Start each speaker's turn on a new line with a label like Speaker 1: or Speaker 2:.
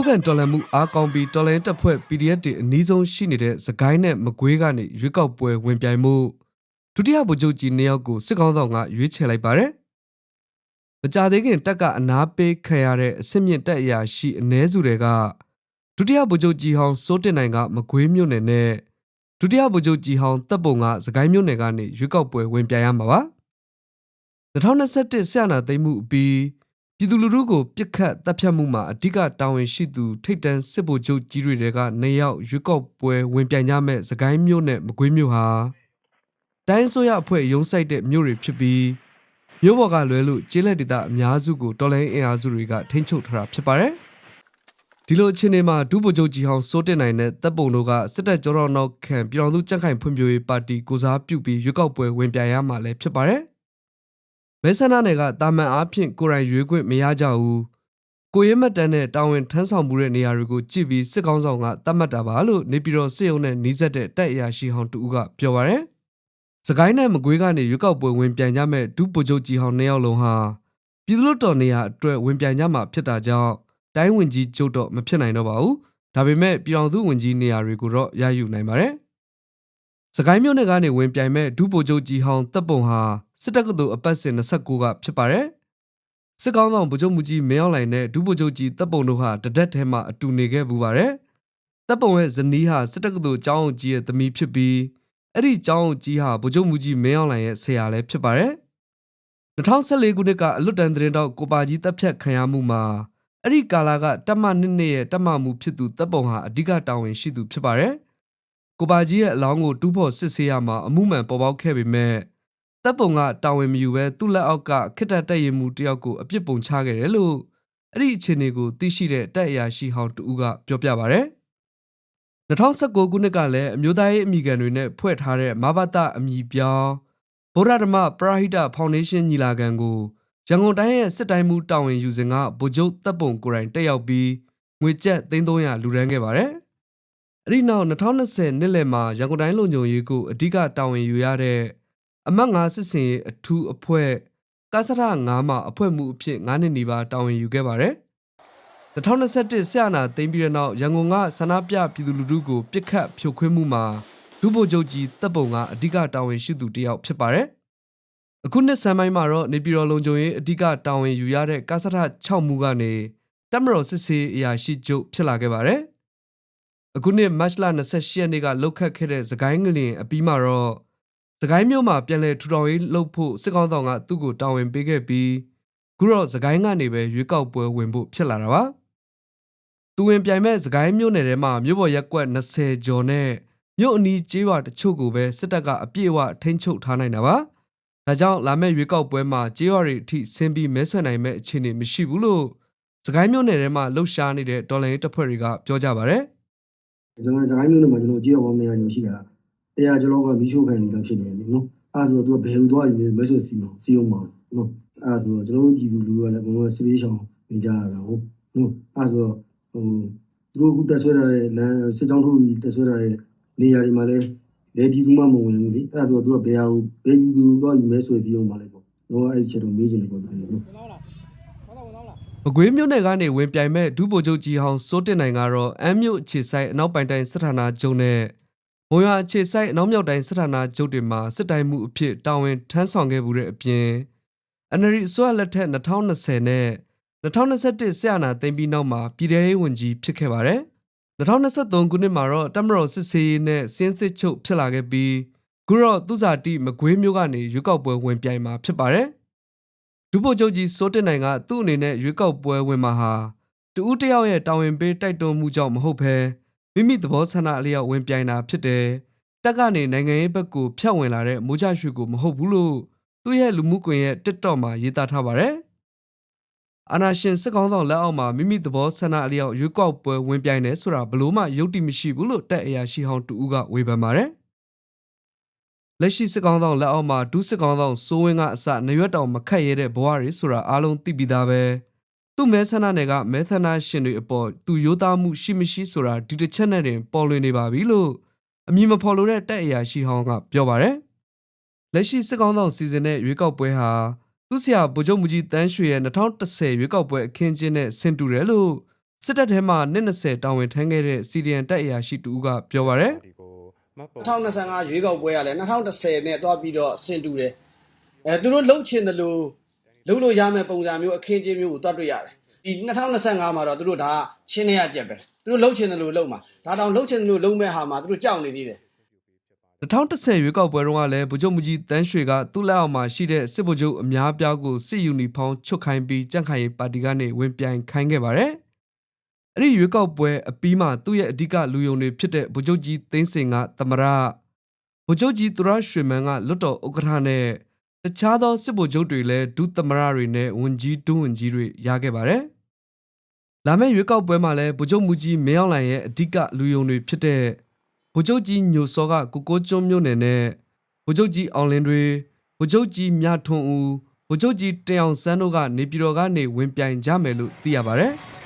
Speaker 1: ခုခံတော်လှန်မှုအားကောင်းပြီးတော်လှန်တပ်ဖွဲ့ PDF တွေအနည်းဆုံးရှိနေတဲ့စကိုင်းနဲ့မကွေးကနေရွေးကောက်ပွဲဝင်ပြိုင်မှုဒုတိယဗိုလ်ချုပ်ကြီးနှစ်ယောက်ကိုစစ်ကောင်းဆောင်ကရွေးချယ်လိုက်ပါတယ်။မကြသေးခင်တက်ကအနာပေးခံရတဲ့အစစ်မြင့်တက်အရာရှိအ ਨੇ စုတွေကဒုတိယဗိုလ်ချုပ်ကြီးဟောင်းစိုးတင်နိုင်ကမကွေးမြို့နယ်နဲ့ဒုတိယဗိုလ်ချုပ်ကြီးဟောင်းတပ်ပုံကစကိုင်းမြို့နယ်ကနေရွေးကောက်ပွဲဝင်ပြိုင်ရမှာပါ။2021ဆရာနာသိမ်းမှုအပြီး ပြည်သူလူထုကိုပြစ်ခတ်တပ်ဖြတ်မှုမှာအ धिक တာဝန်ရှိသူထိတ်တန်းစစ်ဗိုလ်ချုပ်ကြီးတွေကနှစ်ယောက်ရွေးကောက်ပွဲဝင်ပြိုင်ကြမဲ့စကိုင်းမြို့နဲ့မကွေးမြို့ဟာတိုင်းဆိုရအဖွဲ့ရုံးဆိုင်တဲ့မြို့တွေဖြစ်ပြီးမြို့ပေါ်ကလွဲလို့ကျေးလက်ဒေသအများစုကိုတော်လိုင်းအင်အားစုတွေကထိန်းချုပ်ထားတာဖြစ်ပါတယ်။ဒီလိုအခြေအနေမှာဒုဗိုလ်ချုပ်ကြီးဟောင်းစိုးတင်နိုင်တဲ့တပ်ပုံတို့ကစစ်တပ်ကြောတော်နောက်ခံပြည်တော်သူကြက်ခိုင်ဖွံ့ဖြိုးရေးပါတီကိုစားပြုပြီးရွေးကောက်ပွဲဝင်ပြိုင်ရမှာလည်းဖြစ်ပါတယ်။ မဲဆန္ဒနယ်ကတာမန်အားဖြင့်ကိုယ်တိုင်ရွေးခွင့်မရကြဘူး။ကိုရဲမတ်တန်းနဲ့တာဝန်ထမ်းဆောင်မှုတဲ့နေရာတွေကိုကြည့်ပြီးစစ်ကောင်းဆောင်ကတတ်မှတ်တာပါလို့နေပြည်တော်စစ်ရုံးနဲ့နှီးဆက်တဲ့တပ်အရာရှိဟောင်းတူဦးကပြောပါရယ်။စကိုင်းနဲ့မကွေးကနေရွေးကောက်ပွဲဝင်ပြိုင်ကြမဲ့ဒုဗိုလ်ချုပ်ကြီးဟောင်းနှစ်ယောက်လုံးဟာပြည်သူ့လွှတ်တော်နေရာအတွက်ဝင်ပြိုင်ကြမှာဖြစ်တာကြောင့်တိုင်းဝင်ကြီးကျုပ်တော့မဖြစ်နိုင်တော့ပါဘူး။ဒါပေမဲ့ပြည်အောင်စုဝင်ကြီးနေရာတွေကိုတော့ရယူနိုင်ပါတယ်။ စကိုင်းမြို့နယ်ကနေဝင်ပြိုင်မဲ့ဒုဗိုလ်ချုပ်ကြီးဟောင်းတပ်ပုံဟာစစ်တပ်ကတူအပတ်စဉ်29ကဖြစ်ပါတယ်။စစ်ကောင်းဆောင်ဗိုလ်ချုပ်မူကြီးမင်းအောင်လှိုင်နဲ့ဒုဗိုလ်ချုပ်ကြီးတပ်ပုံတို့ဟာတဒက်ထဲမှာအတူနေခဲ့ပူပါတယ်။တပ်ပုံရဲ့ဇနီးဟာစစ်တပ်ကတူကျောင်းအောင်ကြီးရဲ့သမီးဖြစ်ပြီးအဲ့ဒီကျောင်းအောင်ကြီးဟာဗိုလ်ချုပ်မူကြီးမင်းအောင်လှိုင်ရဲ့ဆရာလည်းဖြစ်ပါတယ်။2014ခုနှစ်ကအလွတ်တန်းသတင်းတော့ကိုပါကြီးတပ်ဖြတ်ခံရမှုမှာအဲ့ဒီကာလာကတပ်မနှစ်နှစ်ရဲ့တပ်မမှုဖြစ်သူတပ်ပုံဟာအဓိကတာဝန်ရှိသူဖြစ်ပါတယ်။ ကိုပါကြီးရဲ့အလောင်းကိုတူးဖို့စစ်ဆေးရမှာအမှုမှန်ပေါ်ပေါက်ခဲ့ပေမဲ့တပ်ပုံကတာဝန်မယူဘဲသူ့လက်အောက်ကခစ်တက်တက်ရင်မှုတယောက်ကိုအပြစ်ပုံချခဲ့တယ်လို့အဲ့ဒီအခြေအနေကိုသိရှိတဲ့တပ်အရာရှိဟောင်းတူကပြောပြပါဗျ။2019ခုနှစ်ကလည်းအမျိုးသားရေးအမိခံတွေနဲ့ဖွဲ့ထားတဲ့မဘာတအမိပြောင်းဗုဒ္ဓဓမ္မပရဟိတဖောင်ဒေးရှင်းညီလာခံကိုရန်ကုန်တိုင်းရဲ့စစ်တိုင်းမှုတာဝန်ယူစဉ်ကဗိုလ်ချုပ်တပ်ပုံကိုယ်တိုင်တက်ရောက်ပြီးငွေကျပ်300လူရန်ခဲ့ပါတယ်။ အဲ့ဒီနောက်2020နှစ်လယ်မှာရန်ကုန်တိုင်းလုံခြုံရေးကိုအဓိကတာဝန်ယူရတဲ့အမတ်၅စစ်စင်အထူးအဖွဲ့ကာစရ9မှာအဖွဲ့မှုအဖြစ်9နှစ်နီးပါးတာဝန်ယူခဲ့ပါတယ်။2021ဆရာနာသိမ်းပြီးတဲ့နောက်ရန်ကုန်ကဆန္ဒပြပြည်သူလူထုကိုပြစ်ခတ်ဖြိုခွင်းမှုမှာဒုဗိုလ်ချုပ်ကြီးတပ်ပုံကအဓိကတာဝန်ရှိသူတစ်ယောက်ဖြစ်ပါတယ်။အခုနှစ်ဆန်းပိုင်းမှာတော့နေပြည်တော်လုံခြုံရေးအဓိကတာဝန်ယူရတဲ့ကာစရ6မှုကနေတပ်မတော်စစ်စေးအရာရှိချုပ်ဖြစ်လာခဲ့ပါတယ်။ အခုနှစ်မတ်လ28ရက်နေ့ကလှုပ်ခတ်ခဲ့တဲ့သခိုင်းငလျင်အပြီးမှာတော့စကိုင်းမြို့မှာပြန်လည်ထူထောင်ရေးလုပ်ဖို့စစ်ကောင်ဆောင်ကသူ့ကိုတာဝန်ပေးခဲ့ပြီးခုတော့စကိုင်းကနေပဲရွေးကောက်ပွဲဝင်ဖို့ဖြစ်လာတာပါသူဝင်ပြိုင်မဲ့စကိုင်းမြို့နယ်ထဲမှာမြို့ပေါ်ရက်ကွက်20ကျော်နဲ့မြို့အနီးကျေးရွာတချို့ကိုပဲစစ်တပ်ကအပြည့်အဝထိန်းချုပ်ထားနိုင်တာပါဒါကြောင့်လာမယ့်ရွေးကောက်ပွဲမှာကျေးရွာတွေအထိဆင်းပြီးမဲဆွယ်နိုင်မဲ့အခြေအနေမရှိဘူးလို့စကိုင်းမြို့နယ်ထဲမှာလှုပ်ရှားနေတဲ့ဒေါ်လာရင်းတပ်ဖွဲ့တွေကပြောကြပါဗျ။
Speaker 2: ကျွန်တော်ဒိုင်းမျိုးနဲ့မှာကျွန်တော်ကြည့်ရပါမယ်ရရှိတာတရားကျွန်တော်ကမီးရှို့ခံနေတာဖြစ်နေတယ်နော်အဲဆိုတော့သူကဘယ်လိုသွားရလဲမဲဆွစီမစီအောင်ပါနော်အဲဆိုတော့ကျွန်တော်တို့ပြည်သူလူထုကလည်းဘုံကစပေးရှောင်နေကြရတာဟုတ်နော်အဲဆိုတော့ဟိုသူတို့အခုတက်ဆွဲရတဲ့လမ်းစစ်ကြောင်းထိုးပြီးတက်ဆွဲရတဲ့နေရာတွေမှာလည်းလေပြည်သူမှမဝင်ဘူးလေအဲဆိုတော့သူကဘယ်ဟာကိုဘယ်ပြည်သူသွားယူမဲဆွစီအောင်ပါလဲပေါ့တော့အဲ့ဒီချက်တော့မေးချင်တယ်ပေါ့နော်
Speaker 1: မကွေးမြို့နယ်ကနေဝင်ပြိုင်မဲ့ဒုဗိုလ်ချုပ်ကြီးဟောင်းစိုးတင်နိုင်ကတော့အမ်းမြို့အခြေဆိုင်အနောက်ပိုင်းတိုင်းစစ်ဌာနချုပ်နဲ့မုံရွာအခြေဆိုင်အနောက်မြောက်တိုင်းစစ်ဌာနချုပ်တွေမှာစစ်တိုင်းမှုအဖြစ်တာဝန်ထမ်းဆောင်ခဲ့မှုတဲ့အပြင် NRI အစိုးရလက်ထက်2020နဲ့2021ဆရာနာသိမ်းပြီးနောက်မှာပြည်ထရေးဝန်ကြီးဖြစ်ခဲ့ပါတယ်။2023ခုနှစ်မှာတော့တမတော်စစ်စေးရေးနဲ့စင်းသစ်ချုပ်ဖြစ်လာခဲ့ပြီးခုတော့သူစာတိမကွေးမျိုးကနေရွေးကောက်ပွဲဝင်ပြိုင်မှာဖြစ်ပါတယ်။ ဒုဗိုလ်ချုပ်ကြီးစိုးတင်နိုင်ကသူ့အနေနဲ့ရွေးကောက်ပွဲဝင်မှာဟာတူဦးတယောက်ရဲ့တာဝန်ပေးတိုက်တွန်းမှုကြောင့်မဟုတ်ဘဲမိမိသဘောဆန္ဒအလျောက်ဝင်ပြိုင်တာဖြစ်တယ်။တက်ကနေနိုင်ငံရေးဘက်ကိုဖျက်ဝင်လာတဲ့မိုးချရွှေကိုမဟုတ်ဘူးလို့သူ့ရဲ့လူမှုကွန်ရက် TikTok မှာရေးသားထားပါတယ်။အာနာရှင်စစ်ကောင်းဆောင်လက်အောက်မှာမိမိသဘောဆန္ဒအလျောက်ရွေးကောက်ပွဲဝင်ပြိုင်တယ်ဆိုတာဘလို့မှယုတ်တိမရှိဘူးလို့တက်အရာရှိဟောင်းတူဦးကဝေဖန်ပါတယ်။ လက်ရှိစစ်ကောင်းဆောင်လက်အောက်မှာဒုစစ်ကောင်းဆောင်စိုးဝင်းကအစနရွက်တောင်မခတ်ရတဲ့ဘဝတွေဆိုတာအားလုံးသိပြီးသားပဲ။သူ့မဲဆန္ဒနယ်ကမဲဆန္ဒရှင်တွေအပေါ်သူရိုးသားမှုရှိမရှိဆိုတာဒီတစ်ချက်နဲ့တင်ပေါ်လွင်နေပါပြီလို့အမည်မဖော်လို့တဲ့တက်အရာရှိဟောင်းကပြောပါတယ်။လက်ရှိစစ်ကောင်းဆောင်စီစဉ်တဲ့ရွေးကောက်ပွဲဟာသူ့ဆရာဗိုလ်ချုပ်မူကြီးတန်းရွှေရဲ့2010ရွေးကောက်ပွဲအခင်းကျင်းနဲ့ဆင်တူတယ်လို့စစ်တပ်ထဲမှာနှစ်20တာဝန်ထမ်းခဲ့တဲ့စီဒီအန်တပ်အရာရှိတူကပြောပါရယ်
Speaker 3: ဒီကိုမှတ်ပုံ
Speaker 4: 2025ရွေးကောက်ပွဲရလဲ2010နဲ့တွားပြီးတော့ဆင်တူတယ်အဲသူတို့လှုပ်ချင်တယ်လို့လှုပ်လို့ရမယ့်ပုံစံမျိုးအခင်းချင်းမျိုးကိုတွားတွေ့ရတယ်ဒီ2025မှာတော့သူတို့ဒါရှင်းနေရကြက်ပဲသူတို့လှုပ်ချင်တယ်လို့လှုပ်မှာဒါတောင်လှုပ်ချင်တယ်လို့လှုပ်မဲ့ဟာမှာသူတို့ကြောက်နေသေးတယ်
Speaker 1: 2010ရွေးကောက်ပွဲတုန်းကလည်းဗိုလ်ချုပ်မူကြီးတန်းရွှေကသူ့လက်အောက်မှာရှိတဲ့စစ်ဗိုလ်ချုပ်အများအပြားကိုစစ်ယူနီဖောင်းချွတ်ခိုင်းပြီးကြန့်ခိုင်ရေးပါတီကနေဝင်ပြိုင်ခိုင်းခဲ့ပါတယ်။ အဲ့ဒီရွေးကောက်ပွဲအပြီးမှာသူ့ရဲ့အဓိကလူယုံတွေဖြစ်တဲ့ဗိုလ်ချုပ်ကြီးသိန်းစင်ကသမရဗိုလ်ချုပ်ကြီးသူရရွှေမန်းကလွတ်တော်ဥက္ကဋ္ဌနဲ့တခြားသောစစ်ဗိုလ်ချုပ်တွေလည်းဒုသမရတွေနဲ့ဝန်ကြီးဒုဝန်ကြီးတွေရခဲ့ပါတယ်။လာမယ့်ရွေးကောက်ပွဲမှာလည်းဗိုလ်ချုပ်မူကြီးမင်းအောင်လှိုင်ရဲ့အဓိကလူယုံတွေဖြစ်တဲ့ဗိုလ်ချုပ်ကြီးညိုစောကကိုကိုကျွန်းမြို့နယ်နဲ့ဗိုလ်ချုပ်ကြီးအောင်လင်းတွေဗိုလ်ချုပ်ကြီးမြထွန်းဦးဗိုလ်ချုပ်ကြီးတင်အောင်စန်းတို့ကနေပြည်တော်ကနေဝင်ပြိုင်ကြမယ်လို့သိရပါဗျ။